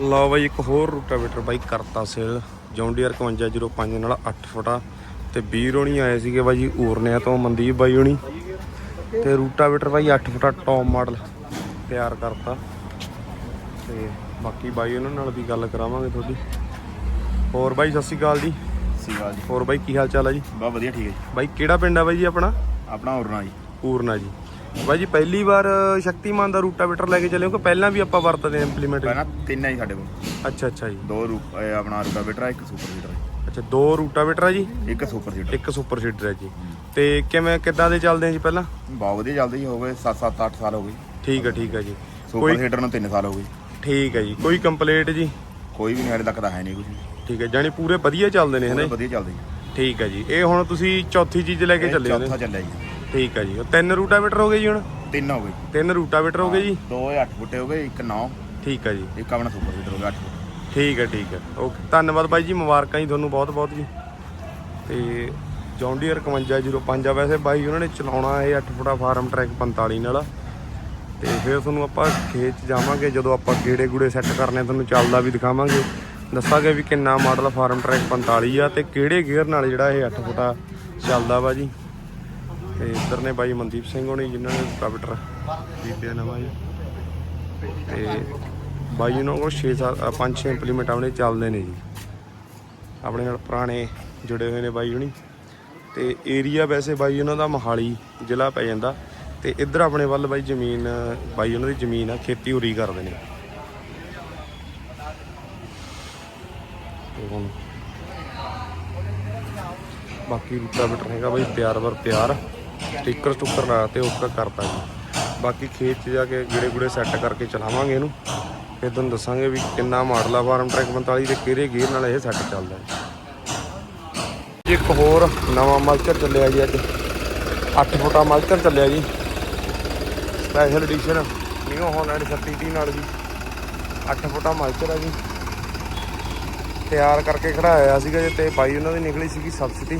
ਲਓ ਬਾਈ ਇੱਕ ਹੋਰ ਰੂਟਾਵੇਟਰ ਬਾਈ ਕਰਤਾ ਸੇਲ ਜੌਂਡੀਅਰ 5105 ਨਾਲ 8 ਫੁੱਟਾ ਤੇ ਵੀਰ ਹੋਣੀ ਆਏ ਸੀਗੇ ਬਾਈ ਊਰਨਿਆ ਤੋਂ ਮਨਦੀਪ ਬਾਈ ਹੋਣੀ। ਤੇ ਰੂਟਾਵੇਟਰ ਬਾਈ 8 ਫੁੱਟਾ ਟੌਪ ਮਾਡਲ ਤਿਆਰ ਕਰਤਾ। ਤੇ ਬਾਕੀ ਬਾਈ ਉਹਨਾਂ ਨਾਲ ਵੀ ਗੱਲ ਕਰਾਵਾਂਗੇ ਤੁਹਾਡੀ। ਹੋਰ ਬਾਈ ਸਤਿ ਸ਼੍ਰੀ ਅਕਾਲ ਜੀ। ਸੀਗਾ ਜੀ। ਹੋਰ ਬਾਈ ਕੀ ਹਾਲ ਚਾਲ ਆ ਜੀ? ਬਹੁਤ ਵਧੀਆ ਠੀਕ ਹੈ ਜੀ। ਬਾਈ ਕਿਹੜਾ ਪਿੰਡ ਆ ਬਾਈ ਜੀ ਆਪਣਾ? ਆਪਣਾ ਉਰਨਾ ਜੀ। ਊਰਨਾ ਜੀ। ਬਾਈ ਜੀ ਪਹਿਲੀ ਵਾਰ ਸ਼ਕਤੀਮਾਨ ਦਾ ਰੂਟਾਵੇਟਰ ਲੈ ਕੇ ਚੱਲੇ ਹੋ ਕਿ ਪਹਿਲਾਂ ਵੀ ਆਪਾਂ ਵਰਤਦੇ ਹਾਂ ਇੰਪਲੀਮੈਂਟ ਪਹਿਲਾਂ ਤਿੰਨ ਹੈ ਸਾਡੇ ਕੋਲ। ਅੱਛਾ ਅੱਛਾ ਜੀ। ਦੋ ਰੂਪ ਇਹ ਆਪਣਾ ਰੂਟਾਵੇਟਰ ਆ ਇੱਕ ਸੁਪਰ ਸੀਟਰ ਹੈ ਅੱਛਾ ਦੋ ਰੂਟਾਵੇਟਰ ਆ ਜੀ? ਇੱਕ ਸੁਪਰ ਸੀਟਰ ਇੱਕ ਸੁਪਰ ਸੀਡਰ ਹੈ ਜੀ। ਤੇ ਕਿਵੇਂ ਕਿੱਦਾਂ ਦੇ ਚੱਲਦੇ ਆ ਜੀ ਪਹਿਲਾਂ? ਬਹੁਤ ਵਧੀਆ ਚੱਲਦੇ ਜੀ ਹੋ ਗਏ 7-7 8 ਸਾਲ ਹੋ ਗਏ। ਠੀਕ ਹੈ ਠੀਕ ਹੈ ਜੀ। ਸੁਪਰ ਸੀਟਰ ਨੂੰ 3 ਸਾਲ ਹੋ ਗਏ। ਠੀਕ ਹੈ ਜੀ। ਕੋਈ ਕੰਪਲੀਟ ਜੀ? ਕੋਈ ਵੀ ਨਹੀਂ ਹਾਲੇ ਤੱਕ ਤਾਂ ਹੈ ਨਹੀਂ ਕੁਝ ਠੀਕ ਹੈ ਜਾਨੀ ਪੂਰੇ ਵਧੀਆ ਚੱਲਦੇ ਨੇ ਹਨਾ? ਵਧੀਆ ਚੱਲਦੇ ਜੀ। ਠੀਕ ਹੈ ਜੀ। ਇਹ ਹੁਣ ਤੁਸੀਂ ਚੌਥੀ ਚੀਜ਼ ਲੈ ਕੇ ਚੱਲੇ ਹੋ ਚੌਥਾ ਚੱਲਿਆ ਜੀ। ਠੀਕ ਹੈ ਜੀ। ਉਹ ਤਿੰਨ ਰੂਟਾਵੇਟਰ ਹੋ ਗਏ ਜੀ ਹੁਣ? ਤਿੰਨ ਹੋ ਗਏ। ਤਿੰਨ ਰੂਟਾਵੇਟਰ ਹੋ ਗਏ ਜੀ? ਦੋ 8 ਫੁੱਟੇ ਹੋ ਗਏ ਇੱਕ 9 ਠੀਕ ਹੈ ਜੀ। ਇੱਕ ਆਪਣਾ ਸੁਪਰ ਸੀਟਰ ਹੋ ਗਿਆ 8 ਫੁੱਟ ਠੀਕ ਹੈ ਠੀਕ ਹੈ ਓਕੇ। ਧੰਨਵਾਦ ਬਾਈ ਜੀ ਮੁਬਾਰਕਾਂ ਜੀ ਤੁਹਾਨੂੰ ਬਹੁਤ ਬਹੁਤ ਜੀ। ਤੇ ਜੌਂਡੀਅਰ 5105 ਆ। ਵੈਸੇ ਬਾਈ ਉਹਨਾਂ ਨੇ ਚਲਾਉਣਾ ਇਹ 8 ਫੁੱਟਾ ਫਾਰਮ ਟਰੈਕ 45 ਨਾਲ। ਤੇ ਫਿਰ ਤੁਹਾਨੂੰ ਆਪਾਂ ਖੇਤ 'ਚ ਜਾਵਾਂਗੇ ਜਦੋਂ ਆਪਾਂ ਗੇੜੇ ਗੂੜੇ ਸੈੱਟ ਕਰਨੇ ਤੁਹਾਨੂੰ ਚੱਲਦਾ ਵੀ ਦਿਖਾਵਾਂਗੇ। ਦੱਸਾਂਗੇ ਵੀ ਕਿੰਨਾ ਮਾਡਲ ਫਾਰਮ ਟਰੈਕ 45 ਆ ਤੇ ਕਿਹੜੇ ਗੇਅਰ ਨਾਲ ਜਿਹੜਾ ਇਹ 8 ਫੁੱਟਾ ਚੱਲਦਾ ਵਾ ਜੀ। ਤੇ ਇੱਧਰ ਨੇ ਬਾਈ ਮਨਦੀਪ ਸਿੰਘ ਹੋਣੀ ਜਿਨ੍ਹਾਂ ਨੇ ਰੂਟਾਵੇਟਰ ਖਰੀਦਿਆ ਨਵਾਂ ਜੀ। ਤੇ ਬਾਈ ਉਹਨਾਂ ਕੋਲ 6 7 5 6 ਇੰਪਲੀਮੈਂਟ ਆਪਣੇ ਚੱਲਦੇ ਨੇ ਜੀ। ਆਪਣੇ ਨਾਲ ਪੁਰਾਣੇ ਜੁੜੇ ਹੋਏ ਨੇ ਬਾਈ ਹੁਣੀ। ਤੇ ਏਰੀਆ ਵੈਸੇ ਬਾਈ ਉਹਨਾਂ ਦਾ ਮੋਹਾਲੀ ਜ਼ਿਲ੍ਹਾ ਪੈ ਜਾਂਦਾ। ਤੇ ਇੱਧਰ ਆਪਣੇ ਵੱਲ ਬਾਈ ਜ਼ਮੀਨ, ਬਾਈ ਉਹਨਾਂ ਦੀ ਜ਼ਮੀਨ ਆ, ਖੇਤੀ ਉਰੀ ਕਰਦੇ ਨੇ। ਹੁਣ ਬਾਕੀ ਰੂਟਾਵੇਟਰ ਹੈਗਾ ਬਾਈ ਤਿਆਰ ਵਰ ਤਿਆਰ। ਸਟicker ਸਟੁੱਕਰ ਲਾ ਤੇ ਓਕਾ ਕਰਤਾ ਜੀ। ਬਾਕੀ ਖੇਤ 'ਚ ਜਾ ਕੇ ਗੇੜੇ ਗੁੜੇ ਸੈੱਟ ਕਰਕੇ ਚਲਾਵਾਂਗੇ ਇਹਨੂੰ। ਫਿਰ ਤੁਹਾਨੂੰ ਦੱਸਾਂਗੇ ਵੀ ਕਿੰਨਾ ਮਾਡਲ ਆ, ਫਾਰਮ ਟਰੈਕ 45 ਤੇ ਕਿਹੜੇ ਗੇਅਰ ਨਾਲ ਇਹ ਸੈੱਟ ਚੱਲਦਾ ਜੀ। ਇੱਕ ਹੋਰ ਨਵਾਂ ਮਲਚਰ ਚੱਲਿਆ ਜੀ ਅੱਜ। 8 ਫੁੱਟਾ ਮਲਚਰ ਚੱਲਿਆ ਜੀ। ਸਪੈਸ਼ਲ ਐਡੀਸ਼ਨ ਨਿਊ ਹਾਲੈਂਡ 3630 ਨਾਲ ਜੀ। 8 ਫੁੱਟਾ ਮਲਚਰ ਆ ਜੀ। ਤਿਆਰ ਕਰਕੇ ਖੜਾਇਆ ਸੀਗਾ ਜੇ ਤੇ ਬਾਈ ਉਹਨਾਂ ਦੀ ਨਿਕਲੀ ਸੀਗੀ ਸਬਸਿਡੀ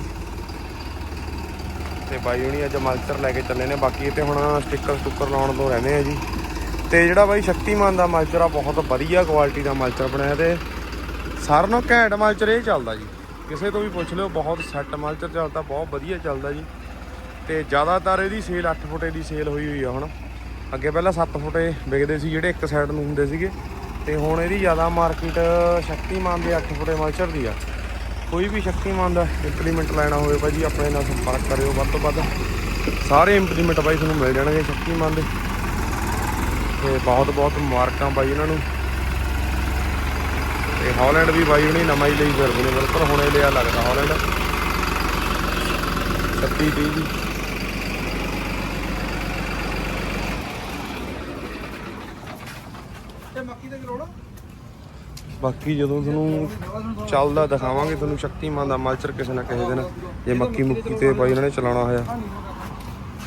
ਤੇ ਬਾਈ ਹੁਣੀ ਅੱਜ ਮਲਚਰ ਲੈ ਕੇ ਚੱਲੇ ਨੇ, ਬਾਕੀ ਇਹ ਤੇ ਹੁਣ ਸਟicker ਸਟੁੱਕਰ ਲਾਉਣ ਤੋਂ ਰਹਿੰਦੇ ਆ ਜੀ। ਤੇ ਜਿਹੜਾ ਬਾਈ ਸ਼ਕਤੀਮਾਨ ਦਾ ਮਲਚਰ ਆ, ਬਹੁਤ ਵਧੀਆ ਕੁਆਲਿਟੀ ਦਾ ਮਲਚਰ ਬਣਾਇਆ ਤੇ ਸਾਰਿਆਂ ਨੂੰ ਘੈਂਟ ਮਲਚਰ ਇਹ ਚੱਲਦਾ ਜੀ। ਕਿਸੇ ਤੋਂ ਵੀ ਪੁੱਛ ਲਿਓ, ਬਹੁਤ ਸੈੱਟ ਮਲਚਰ ਚੱਲਦਾ, ਬਹੁਤ ਵਧੀਆ ਚੱਲਦਾ ਜੀ। ਤੇ ਜ਼ਿਆਦਾਤਰ ਇਹਦੀ ਸੇਲ 8 ਫੁੱਟੇ ਦੀ ਸੇਲ ਹੋਈ ਹੋਈ ਆ ਹੁਣ। ਅੱਗੇ ਪਹਿਲਾਂ 7 ਫੁੱਟੇ ਵਿਕਦੇ ਸੀ, ਜਿਹੜੇ ਇੱਕ ਸਾਈਡ ਨੂੰ ਹੁੰਦੇ ਸੀਗੇ। ਤੇ ਹੁਣ ਇਹਦੀ ਜ਼ਿਆਦਾ ਮਾਰਕੀਟ ਸ਼ਕਤੀਮਾਨ ਦੇ 8 ਫੁੱਟੇ ਮਲਚਰ ਦੀ ਆ। ਕੋਈ ਵੀ ਸ਼ਕਤੀਮਾਨ ਦਾ ਇੰਪਲੀਮੈਂਟ ਲੈਣਾ ਹੋਵੇ ਭਾਜੀ, ਆਪਣੇ ਨਾਲ ਸੰਪਰਕ ਕਰਿਓ। ਵੱਧ ਤੋਂ ਵੱਧ ਸਾਰੇ ਇੰਪਲੀਮੈਂਟ ਬਾਈ ਤੁਹਾਨੂੰ ਮਿਲ ਜਾਣਗੇ ਸ਼ਕਤੀਮਾਨ ਦੇ। ਤੇ ਬਹੁਤ ਬਹੁਤ ਮੁਬਾਰਕਾਂ ਬਾਈ ਇਹਨਾਂ ਨੂੰ। ਤੇ ਹਾਲੈਂਡ ਵੀ ਬਾਈ ਉਹਨੇ ਨਵਾਂ ਹੀ ਲਈ ਫਿਰਦੇ ਨੇ ਬਿਲਕੁਲ ਹੁਣੇ ਲਿਆ ਲੱਗਦਾ ਹਾਲੈਂਡ 36 30 ਜੀ ਬਾਕੀ ਜਦੋਂ ਤੁਹਾਨੂੰ ਚੱਲਦਾ ਦਿਖਾਵਾਂਗੇ, ਤੁਹਾਨੂੰ ਸ਼ਕਤੀਮਾਨ ਦਾ ਮਲਚਰ ਕਿਸੇ ਨਾ ਕਿਸੇ ਦਿਨ, ਜੇ ਮੱਕੀ ਮੁੱਕੀ ਤੇ ਬਾਈ ਇਹਨਾਂ ਨੇ ਚਲਾਉਣਾ ਹੋਇਆ।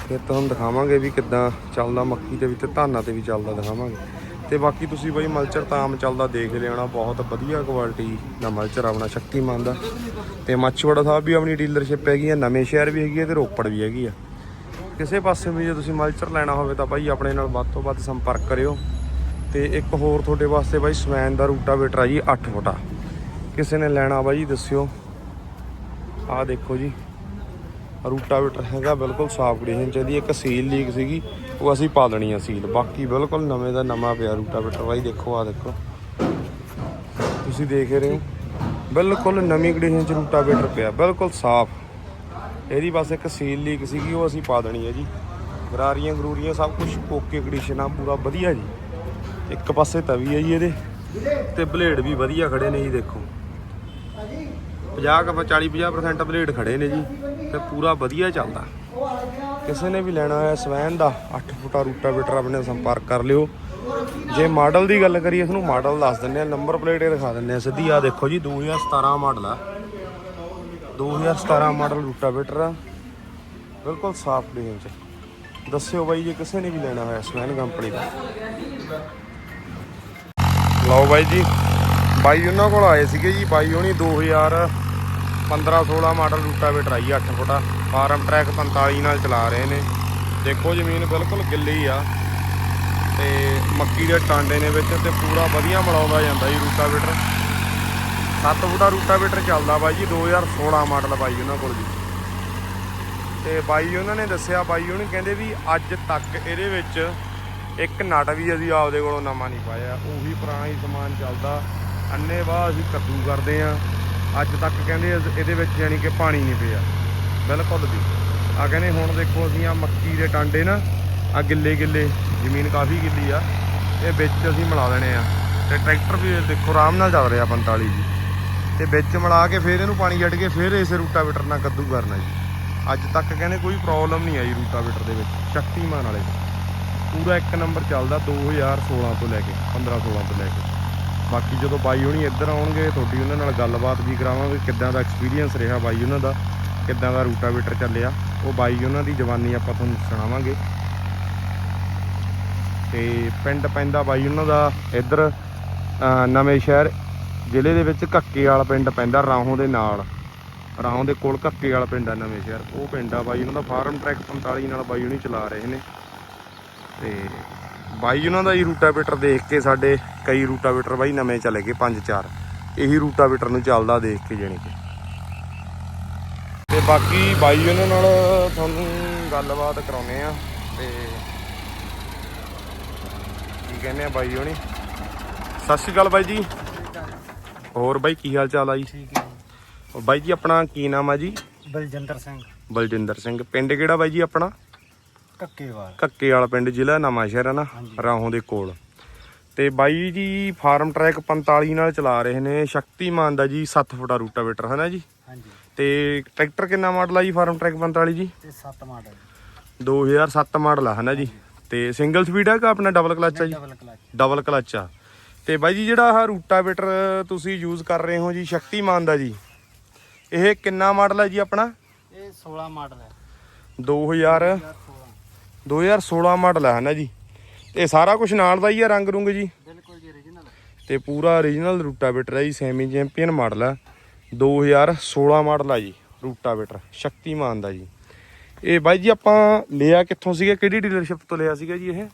ਫਿਰ ਤੁਹਾਨੂੰ ਦਿਖਾਵਾਂਗੇ ਵੀ ਕਿੱਦਾਂ ਚੱਲਦਾ ਮੱਕੀ ਤੇ ਵੀ ਤੇ ਧਾਨਾਂ ਤੇ ਵੀ ਚੱਲਦਾ ਦਿਖਾਵਾਂਗੇ। ਤੇ ਬਾਕੀ ਤੁਸੀਂ ਬਾਈ ਮਲਚਰ ਤਾਂ ਆਮ ਚੱਲਦਾ ਦੇਖ ਲਿਆਣਾ ਬਹੁਤ ਵਧੀਆ ਕੁਆਲਿਟੀ ਦਾ ਮਲਚਰ ਆਪਣਾ ਸ਼ਕਤੀਮਾਨ ਦਾ। ਤੇ ਮੱਛਵਾੜਾ ਸਾਹਿਬ ਵੀ ਆਪਣੀ ਡੀਲਰਸ਼ਿਪ ਹੈਗੀ ਆ, ਨਵੇਂ ਸ਼ਹਿਰ ਵੀ ਹੈਗੀ ਆ ਤੇ ਰੋਪੜ ਵੀ ਹੈਗੀ ਆ। ਕਿਸੇ ਪਾਸੇ ਵੀ ਜੇ ਤੁਸੀਂ ਮਲਚਰ ਲੈਣਾ ਹੋਵੇ ਤਾਂ ਬਾਈ ਆਪਣੇ ਨਾਲ ਵੱਧ ਤੋਂ ਵੱਧ ਸੰਪਰਕ ਕਰਿਓ। ਤੇ ਇੱਕ ਹੋਰ ਤੁਹਾਡੇ ਵਾਸਤੇ ਬਾਈ ਸਵੈਨ ਦਾ ਰੂਟਾਵੇਟਰ ਆ ਜੀ 8 ਫੁੱਟਾ ਕਿਸੇ ਨੇ ਲੈਣਾ ਬਾਈ, ਦੱਸਿਓ। ਆਹ ਦੇਖੋ ਜੀ। ਰੂਟਾਵੇਟਰ ਹੈਗਾ, ਬਿਲਕੁਲ ਸਾਫ਼ ਕੰਡੀਸ਼ਨ ਚ ਇਹਦੀ ਇੱਕ ਸੀਲ ਲੀਕ ਸੀਗੀ, ਉਹ ਅਸੀਂ ਪਾ ਦੇਣੀ ਆ ਸੀਲ। ਬਾਕੀ ਬਿਲਕੁਲ ਨਵੇਂ ਦਾ ਨਵਾਂ ਪਿਆ ਰੂਟਾਵੇਟਰ ਬਾਈ, ਦੇਖੋ, ਆਹ ਦੇਖੋ। ਤੁਸੀਂ ਦੇਖ ਰਹੇ ਹੋ। ਬਿਲਕੁਲ ਨਵੀਂ ਕੰਡੀਸ਼ਨ ਚ ਰੂਟਾਵੇਟਰ ਪਿਆ, ਬਿਲਕੁਲ ਸਾਫ਼। ਇਹਦੀ ਬਸ ਇੱਕ ਸੀਲ ਲੀਕ ਸੀਗੀ, ਉਹ ਅਸੀਂ ਪਾ ਦੇਣੀ ਹੈ ਜੀ। ਗਰਾਰੀਆਂ ਗਰੂਰੀਆਂ ਸਭ ਕੁਝ ਓਕੇ ਕੰਡੀਸ਼ਨ ਆ, ਪੂਰਾ ਵਧੀਆ ਜੀ। ਇੱਕ ਪਾਸੇ ਤਵੀ ਹੈ ਜੀ ਇਹਦੇ, ਤੇ ਬਲੇਡ ਵੀ ਵਧੀਆ ਖੜੇ ਨੇ ਜੀ ਦੇਖੋ। 50 ਕੁ 40 50% ਬਲੇਡ ਖੜੇ ਨੇ ਜੀ, ਤੇ ਪੂਰਾ ਵਧੀਆ ਚੱਲਦਾ। ਕਿਸੇ ਨੇ ਵੀ ਲੈਣਾ ਹੋਇਆ ਸਵੈਨ ਦਾ 8 ਫੁੱਟਾ ਰੂਟਾਵੇਟਰ ਆਪਣੇ ਸੰਪਰਕ ਕਰ ਲਿਓ। ਜੇ ਮਾਡਲ ਦੀ ਗੱਲ ਕਰੀਏ ਇਸ ਨੂੰ ਮਾਡਲ ਦੱਸ ਦਿੰਨੇ ਆ ਨੰਬਰ ਪਲੇਟ ਇਹ ਦਿਖਾ ਦਿੰਨੇ ਆ ਸਿੱਧੀ ਆ ਦੇਖੋ ਜੀ 2017 ਮਾਡਲ ਆ। 2017 ਮਾਡਲ ਰੂਟਾਵੇਟਰ ਆ। ਬਿਲਕੁਲ ਸਾਫ਼ ਡਿਜ਼ਾਈਨ ਚ। ਦੱਸਿਓ ਬਾਈ, ਜੇ ਕਿਸੇ ਨੇ ਵੀ ਲੈਣਾ ਹੋਇਆ ਸਵੈਨ ਕੰਪਨੀ ਦਾ। ਲਓ ਬਾਈ ਜੀ। ਬਾਈ ਉਹਨਾਂ ਕੋਲ ਆਏ ਸੀਗੇ ਜੀ। ਬਾਈ ਹੋਣੀ 2015 16 ਮਾਡਲ ਰੂਟਾਵੇਟਰ ਆਈ 8 ਫੁੱਟਾ ਫਾਰਮ ਟਰੈਕ 45 ਨਾਲ ਚਲਾ ਰਹੇ ਨੇ। ਦੇਖੋ ਜ਼ਮੀਨ ਬਿਲਕੁਲ ਗਿੱਲੀ ਆ। ਤੇ ਮੱਕੀ ਦੇ ਟਾਂਡੇ ਨੇ ਵਿੱਚ ਤੇ ਪੂਰਾ ਵਧੀਆ ਮਲਾਉਂਦਾ ਜਾਂਦਾ ਜੀ ਰੂਟਾਵੇਟਰ 7 ਫੁੱਟਾ ਰੂਟਾਵੇਟਰ ਚੱਲਦਾ ਬਾਈ ਜੀ 2016 ਮਾਡਲ ਬਾਈ ਉਹਨਾਂ ਕੋਲ ਜੀ। ਤੇ ਬਾਈ ਉਹਨਾਂ ਨੇ ਦੱਸਿਆ, ਬਾਈ ਉਹਨੇ ਕਹਿੰਦੇ ਵੀ ਅੱਜ ਤੱਕ ਇਹਦੇ ਵਿੱਚ ਇੱਕ ਨਟ ਵੀ ਅਸੀਂ ਆਪਦੇ ਕੋਲੋਂ ਨਵਾਂ ਨਹੀਂ ਪਾਇਆ। ਉਹੀ ਪੁਰਾਣਾ ਹੀ ਸਮਾਨ ਚੱਲਦਾ। ਅੰਨੇ ਬਾਅਦ ਅਸੀਂ ਕੱਦੂ ਕਰਦੇ ਆ ਅੱਜ ਤੱਕ ਕਹਿੰਦੇ ਇਹਦੇ ਵਿੱਚ ਯਾਨੀ ਕਿ ਪਾਣੀ ਨਹੀਂ ਪਿਆ। ਬਿਲਕੁਲ ਵੀ। ਆ ਕਹਿੰਦੇ ਹੁਣ ਦੇਖੋ ਅਸੀਂ ਆ ਮੱਕੀ ਦੇ ਟਾਂਡੇ ਨਾ ਆ ਗਿੱਲੇ ਗਿੱਲੇ, ਜ਼ਮੀਨ ਕਾਫੀ ਗਿੱਲੀ ਆ। ਇਹ ਵਿੱਚ ਅਸੀਂ ਮਿਲਾ ਦੇਣੇ ਆ। ਤੇ ਟਰੈਕਟਰ ਵੀ ਦੇਖੋ ਆਰਾਮ ਨਾਲ ਚੱਲ ਰਿਹਾ 45 ਜੀ। ਤੇ ਵਿੱਚ ਮਿਲਾ ਕੇ ਫਿਰ ਇਹਨੂੰ ਪਾਣੀ ਛੱਡ ਕੇ ਫਿਰ ਇਸੇ ਰੂਟਾਵੇਟਰ ਨਾਲ ਕੱਦੂ ਕਰਨਾ ਜੀ। ਅੱਜ ਤੱਕ ਕਹਿੰਦੇ ਕੋਈ ਪ੍ਰੋਬਲਮ ਨਹੀਂ ਆਈ ਰੂਟਾਵੇਟਰ ਦੇ ਵਿੱਚ, ਸ਼ਕਤੀਮਾਨ ਵਾਲੇ। ਪੂਰਾ ਇੱਕ ਨੰਬਰ ਚੱਲਦਾ 2016 ਤੋਂ ਲੈ ਕੇ 15 16 ਤੋਂ ਲੈ ਕੇ। ਬਾਕੀ ਜਦੋਂ ਬਾਈ ਹੋਣੀ ਇੱਧਰ ਆਉਣਗੇ, ਤੁਹਾਡੀ ਉਹਨਾਂ ਨਾਲ ਗੱਲਬਾਤ ਵੀ ਕਰਾਵਾਂਗੇ ਕਿੱਦਾਂ ਦਾ ਐਕਸਪੀਰੀਅੰਸ ਰਿਹਾ ਬਾਈ ਉਹਨਾਂ ਦਾ, ਕਿੱਦਾਂ ਦਾ ਰੂਟਾਵੇਟਰ ਚੱਲਿਆ। ਉਹ ਬਾਈ ਉਹਨਾਂ ਦੀ ਜਵਾਨੀ ਆਪਾਂ ਤੁਹਾਨੂੰ ਸੁਣਾਵਾਂਗੇ। ਤੇ ਪਿੰਡ ਪੈਂਦਾ ਬਾਈ ਉਹਨਾਂ ਦਾ ਇੱਧਰ ਨਵੇਂ ਸ਼ਹਿਰ, ਜ਼ਿਲ੍ਹੇ ਦੇ ਵਿੱਚ ਘੱਕੇ ਵਾਲਾ ਪਿੰਡ ਪੈਂਦਾ ਰਾਹੋਂ ਦੇ ਨਾਲ। ਰਾਹੋਂ ਦੇ ਕੋਲ ਘੱਕੇ ਵਾਲਾ ਪਿੰਡ ਆ ਨਵੇਂ ਸ਼ਹਿਰ। ਉਹ ਪਿੰਡ ਆ ਬਾਈ ਉਹਨਾਂ ਦਾ, ਫਾਰਮ ਟਰੈਕ 45 ਨਾਲ ਬਾਈ ਉਹਨੀ ਚਲਾ ਰਹੇ ਨੇ। ਤੇ ਬਾਈ ਉਹਨਾਂ ਦਾ ਹੀ ਰੂਟਾਵੇਟਰ ਦੇਖ ਕੇ ਸਾਡੇ ਕਈ ਰੂਟਾਵੇਟਰ ਬਾਈ ਨਵੇਂ ਚਲੇ ਗਏ 5-4 ਇਹੀ ਰੂਟਾਵੇਟਰ ਨੂੰ ਚੱਲਦਾ ਦੇਖ ਕੇ ਜਾਣੀ ਕਿ। ਤੇ ਬਾਕੀ ਬਾਈ ਉਹਨਾਂ ਨਾਲ ਤੁਹਾਨੂੰ ਗੱਲਬਾਤ ਕਰਾਉਨੇ ਆ ਤੇ ਕੀ ਕਹਿੰਦੇ ਆ ਬਾਈ ਹੋਣੀ? ਸਤਿ ਸ਼੍ਰੀ ਅਕਾਲ ਬਾਈ ਜੀ। ਹੋਰ ਬਾਈ ਕੀ ਹਾਲ ਚਾਲ ਆ ਜੀ? ਠੀਕ ਹੈ ਬਾਈ ਜੀ ਆਪਣਾ ਕੀ ਨਾਮ ਆ ਜੀ? ਬਲਜਿੰਦਰ ਸਿੰਘ। ਬਲਜਿੰਦਰ ਸਿੰਘ। ਪਿੰਡ ਕਿਹੜਾ ਬਾਈ ਜੀ ਆਪਣਾ? ਕੱਕੇਵਾਲ। ਕੱਕੇ ਵਾਲਾ ਪਿੰਡ ਜ਼ਿਲ੍ਹਾ ਨਵਾਂ ਸ਼ਹਿਰ ਹੈ ਨਾ ਰਾਹੋਂ ਦੇ ਕੋਲ। ਤੇ ਬਾਈ ਜੀ ਫਾਰਮ ਟਰੈਕ 45 ਨਾਲ ਚਲਾ ਰਹੇ ਨੇ ਸ਼ਕਤੀਮਾਨ ਦਾ ਜੀ 7 ਫੁੱਟਾ ਰੂਟਾਵੇਟਰ ਹੈ ਨਾ ਜੀ? ਹਾਂਜੀ। ਤੇ ਟਰੈਕਟਰ ਕਿੰਨਾ ਮਾਡਲ ਆ ਜੀ ਫਾਰਮ ਟਰੈਕ 45 ਜੀ? ਤੇ 7 ਮਾਡਲ 2007 ਮਾਡਲ ਆ ਹੈ ਨਾ ਜੀ ਤੇ ਸਿੰਗਲ ਸਪੀਡ ਹੈ ਕਿ ਆਪਣਾ ਡਬਲ ਕਲਚ ਆ ਜੀ? ਡਬਲ ਕਲਚ ਡਬਲ ਕਲਚ ਆ। ਤੇ ਬਾਈ ਜੀ ਜਿਹੜਾ ਆਹ ਰੂਟਾਵੇਟਰ ਤੁਸੀਂ ਯੂਜ਼ ਕਰ ਰਹੇ ਹੋ ਜੀ ਸ਼ਕਤੀਮਾਨ ਦਾ ਜੀ ਇਹ ਕਿੰਨਾ ਮਾਡਲ ਹੈ ਜੀ ਆਪਣਾ? ਇਹ 16 ਮਾਡਲ ਹੈ। 2000 2016 2016 ਮਾਡਲ ਹੈ ਨਾ ਜੀ। ਤੇ ਸਾਰਾ ਕੁਝ ਨਾਲ ਦਾ ਹੀ ਆ ਰੰਗ ਰੁੰਗ ਜੀ। ਬਿਲਕੁਲ ਜੀ origignal ਤੇ ਪੂਰਾ origignal ਰੂਟਾਵੇਟਰ ਹੈ ਜੀ ਸੈਮੀ ਚੈਂਪੀਅਨ ਮਾਡਲ ਹੈ 2016 ਮਾਡਲ ਆ ਜੀ ਰੂਟਾਵੇਟਰ ਸ਼ਕਤੀਮਾਨ ਦਾ ਜੀ। ਇਹ ਬਾਈ ਜੀ ਆਪਾਂ ਲਿਆ ਕਿੱਥੋਂ ਸੀਗਾ? ਕਿਹੜੀ ਡੀਲਰਸ਼ਿਪ ਤੋਂ ਲਿਆ ਸੀਗਾ ਜੀ ਇਹ?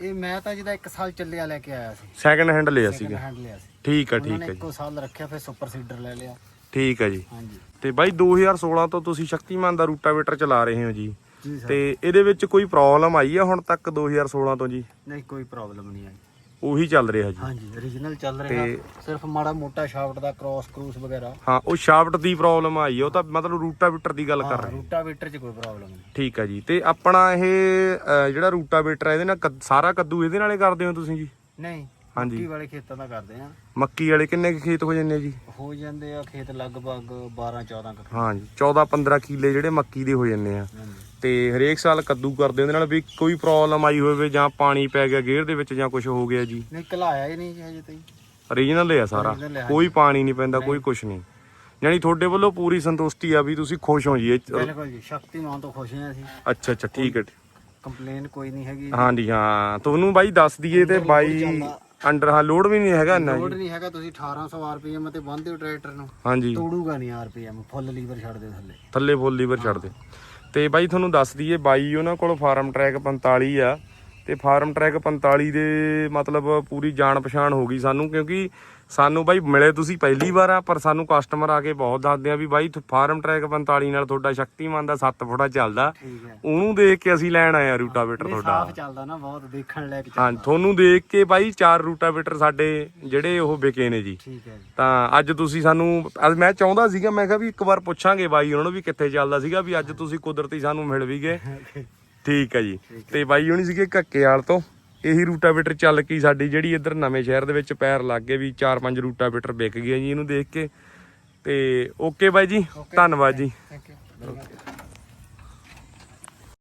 ਇਹ ਮੈਂ ਤਾਂ ਜਿਹਦਾ 1 ਸਾਲ ਚੱਲਿਆ ਲੈ ਕੇ ਆਇਆ ਸੀ। ਸੈਕੰਡ ਹੈਂਡ ਲਿਆ ਸੈਕੰਡ ਸੀਗਾ। ਹੈਂਡ ਲਿਆ ਸੀ। ਠੀਕ ਆ ਠੀਕ ਆ ਜੀ। ਇੱਕੋ ਸਾਲ ਰੱਖਿਆ ਫਿਰ ਸੁਪਰ ਸੀਡਰ ਲੈ ਲਿਆ। ਠੀਕ ਆ ਜੀ। ਹਾਂਜੀ। ਤੇ ਬਾਈ 2016 ਤੋਂ ਤੁਸੀਂ ਸ਼ਕਤੀਮਾਨ ਦਾ ਰੂਟਾਵੇਟਰ ਚਲਾ ਰਹੇ ਹੋ ਜੀ। ਜੀ ਸਰ। ਤੇ ਇਹਦੇ ਵਿੱਚ ਕੋਈ ਪ੍ਰੋਬਲਮ ਆਈ ਆ ਹੁਣ ਤੱਕ 2016 ਤੋਂ ਜੀ? ਨਹੀਂ ਕੋਈ ਪ੍ਰੋਬਲਮ ਨਹੀਂ ਆਈ। ਉਹੀ ਚੱਲ ਰਿਹਾ ਜੀ। ਹਾਂਜੀ origignal ਚੱਲ ਰਿਹਾ। ਤੇ- ਸਿਰਫ ਮਾੜਾ ਮੋਟਾ ਸ਼ਾਫਟ ਦਾ ਕ੍ਰਾਸ ਕਰੂਸ ਵਗੈਰਾ। ਹਾਂ ਉਹ ਸ਼ਾਫਟ ਦੀ ਪ੍ਰੋਬਲਮ ਆਈ ਆ ਉਹ ਤਾਂ ਮਤਲਬ ਰੂਟਾਵੇਟਰ ਦੀ ਗੱਲ ਕਰ ਰਹੇ ਰੂਟਾਵੇਟਰ 'ਚ ਕੋਈ ਪ੍ਰੋਬਲਮ ਨਹੀਂ। ਠੀਕ ਆ ਜੀ ਤੇ ਆਪਣਾ ਇਹ ਜਿਹੜਾ ਰੂਟਾਵੇਟਰ ਹੈ ਇਹਦੇ ਨਾਲ ਕੱਦ- ਸਾਰਾ ਕੱਦੂ ਇਹਦੇ ਨਾਲੇ ਕਰਦੇ ਹੋ ਤੁਸੀਂ ਜੀ? ਨਹੀਂ ਹਾਂਜੀ। ਮੱਕੀ ਵਾਲੇ ਖੇਤਾਂ ਦਾ ਕਰਦੇ ਆ। ਮੱਕੀ ਵਾਲੇ ਕਿੰਨੇ ਕੁ ਖੇਤ ਹੋ ਜਾਂਦੇ ਆ ਜੀ? ਹੋ ਜਾਂਦੇ ਆ ਖੇਤ ਲਗਭਗ 12 14 ਕੁ ਹਾਂ ਜੀ 14 15 ਕਿੱਲੇ ਜਿਹੜੇ ਮੱਕੀ ਦੇ ਹੋ ਜਾਂਦੇ ਆ। ਹਾਂਜੀ। ਤੇ ਹਰੇਕ ਸਾਲ ਕੱਦੂ ਕਰਦੇ ਉਹਦੇ ਨਾਲ ਵੀ ਕੋਈ ਪ੍ਰੋਬਲਮ ਆਈ ਹੋਵੇ ਜਾਂ ਪਾਣੀ ਪੈ ਗਿਆ ਗੇਰ ਦੇ ਵਿੱਚ ਜਾਂ ਕੁਝ ਹੋ ਗਿਆ ਜੀ। ਨਹੀਂ ਘਲਾਇਆ ਹੀ ਨਹੀਂ ਹਜੇ ਤਾਈਂ। ਓਰੀਜਨਲ ਹੈ ਸਾਰਾ। Original ਕੋਈ ਪਾਣੀ ਨਹੀਂ ਪੈਂਦਾ ਕੋਈ ਕੁਝ ਨਹੀਂ। ਯਾਨੀ ਤੁਹਾਡੇ ਵੱਲੋਂ ਪੂਰੀ ਸੰਤੁਸ਼ਟੀ ਆ ਵੀ ਤੁਸੀਂ ਖੁਸ਼ ਹੋ ਜੀ ਇਹ। ਬਿਲਕੁਲ ਜੀ ਸ਼ਕਤੀਮਾਨ ਤੋਂ ਖੁਸ਼ ਹਾਂ ਅਸੀਂ। ਅੱਛਾ ਅੱਛਾ ਠੀਕ ਹੈ। ਕੰਪਲੇਨ ਕੋਈ ਨਹੀਂ ਹੈਗੀ। ਹਾਂਜੀ ਹਾਂ। ਤੁਹਾਨੂੰ ਬਾਈ ਦੱਸ ਦਈਏ ਤੇ ਬਾਈ ਅੰਡਰ ਹਾਂ ਲੋਡ ਵੀ ਨਹੀਂ ਹੈਗਾ ਇੰਨਾ ਲੋਡ ਜੀ ਨਹੀਂ ਹੈਗਾ ਤੁਸੀਂ 1800 ਆਰਪੀਐਮ ਤੇ ਬੰਨਦੇ ਹੋ ਟਰੈਕਟਰ ਨੂੰ। ਹਾਂਜੀ। ਤੋੜੂਗਾ ਨਹੀਂ ਆਰਪੀਐਮ ਫੁੱਲ ਲੀਵਰ ਛੱਡ ਦਿਓ ਥੱਲੇ। ਥੱਲੇ ਫੁੱਲ ਲੀਵਰ ਛੱਡ ਦੇ ਤੇ ਬਾਈ ਤੁਹਾਨੂੰ ਦੱਸ ਦਈਏ, ਬਾਈ ਉਹਨਾਂ ਕੋਲ ਫਾਰਮ ਟਰੈਕ 45 ਆ ਤੇ ਫਾਰਮ ਟਰੈਕ 45 ਦੇ ਮਤਲਬ ਪੂਰੀ ਜਾਣ ਪਛਾਣ ਹੋ ਗਈ ਸਾਨੂੰ ਕਿਉਂਕਿ ਸਾਨੂੰ ਬਾਈ ਮਿਲੇ ਤੁਸੀਂ ਪਹਿਲੀ ਵਾਰ ਆ ਪਰ ਸਾਨੂੰ ਕਸਟਮਰ ਆ ਕੇ ਬਹੁਤ ਦੱਸਦੇ ਆ ਵੀ ਬਾਈ ਫਾਰਮ ਟਰੈਕ 45 ਨਾਲ ਤੁਹਾਡਾ ਸ਼ਕਤੀਮਾਨ ਦਾ 7 ਫੁੱਟਾ ਚੱਲਦਾ। ਹੈ। ਉਹਨੂੰ ਦੇਖ ਕੇ ਅਸੀਂ ਲੈਣ ਆਏ ਆ ਰੂਟਾਵੇਟਰ ਤੁਹਾਡਾ। ਸਾਫ਼ ਚੱਲਦਾ ਨਾ ਬਹੁਤ ਦੇਖਣ ਲਾਇਕ ਹਾਂ ਚੱਲਦਾ ਤੁਹਾਨੂੰ ਦੇਖ ਕੇ ਬਾਈ ਚਾਰ ਰੂਟਾਵੇਟਰ ਸਾਡੇ ਜਿਹੜੇ ਉਹ ਵਿਕੇ ਨੇ ਜੀ। ਹੈ ਤਾਂ ਅੱਜ ਤੁਸੀਂ ਸਾਨੂੰ ਮੈਂ ਚਾਹੁੰਦਾ ਸੀਗਾ ਮੈਂ ਕਿਹਾ ਵੀ ਇੱਕ ਵਾਰ ਪੁੱਛਾਂਗੇ ਬਾਈ ਉਹਨਾਂ ਨੂੰ ਵੀ ਕਿੱਥੇ ਚੱਲਦਾ ਸੀਗਾ ਵੀ ਅੱਜ ਤੁਸੀਂ ਕੁਦਰਤੀ ਸਾਨੂੰ ਮਿਲ ਵੀ ਗਏ। ਠੀਕ ਹੈ ਜੀ। ਤੇ ਬਾਈ ਹੁਣੀ ਸੀਗੇ ਘੱਕੇਵਾਲ ਤੋਂ। ਇਹੀ ਰੂਟਾਵੇਟਰ ਚੱਲ ਕੇ ਸਾਡੀ ਜਿਹੜੀ ਇੱਧਰ ਨਵੇਂ ਸ਼ਹਿਰ ਦੇ ਵਿੱਚ ਪੈਰ ਲੱਗ ਗਏ ਵੀ 4-5 ਰੂਟਾਵੇਟਰ ਵਿਕ ਗਏ ਜੀ ਇਹਨੂੰ ਦੇਖ ਕੇ ਤੇ ਓਕੇ ਬਾਈ ਜੀ ਧੰਨਵਾਦ ਜੀ। Thank you